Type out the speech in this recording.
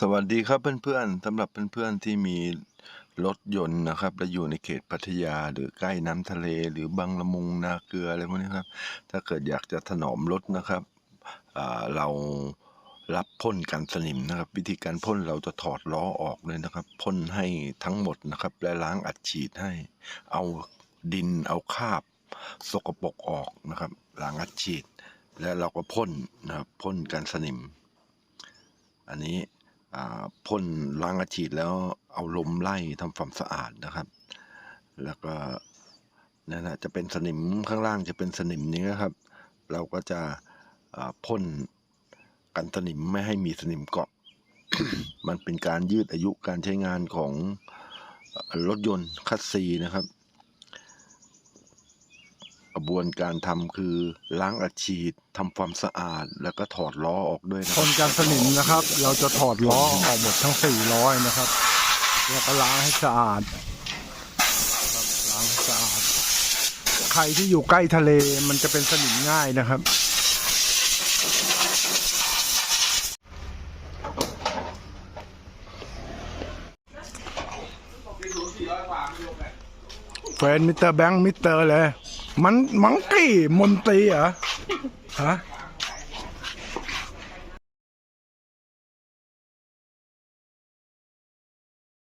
สวัสดีครับเพื่อนๆสำหรับเพื่อนๆที่มีรถยนต์นะครับ และอยู่ในเขตพัทยาหรือใกล้น้ำทะเล หรือบางละมุงนาเกลืออะไรพวกนี้ครับ ถ้าเกิดอยากจะถนอมรถนะครับเรารับพ่นกันสนิมนะครับ วิธีการพ่นเราจะถอดล้อออกเลยนะครับพ่นให้ทั้งหมดนะครับ และล้างอัดฉีดให้ เอาดินเอาคราบ สกปรกออกนะครับล้างอัดฉีด และเราก็พ่นนะครับพ่นกันสนิม อันนี้พ่นล้างอาฉีดแล้วเอาลมไล่ทำความสะอาดนะครับ แล้วก็นั่นนะจะเป็นสนิมข้างล่างจะเป็นสนิมนี้นะครับ เราก็จะพ่นกันสนิมไม่ให้มีสนิมเกาะ มันเป็นการยืดอายุการใช้งานของรถยนต์คัสซีนะครับ ระบวนการทำคือล้างอัดฉีดทำความสะอาด แล้วก็ถอดล้อออกด้วยนะครับนกันสนิมนะครับ เราจะถอดล้อออกหมดทั้งสี่ล้อนะครับ แล้วก็ล้างให้สะอาดล้างให้สะอาด ใครที่อยู่ใกล้ทะเลมันจะเป็นสนิมง่ายนะครับแฟนมิสเตอร์แบงค์มิสเตอร์เลย มันมังกี้มนตรีเหรอฮะ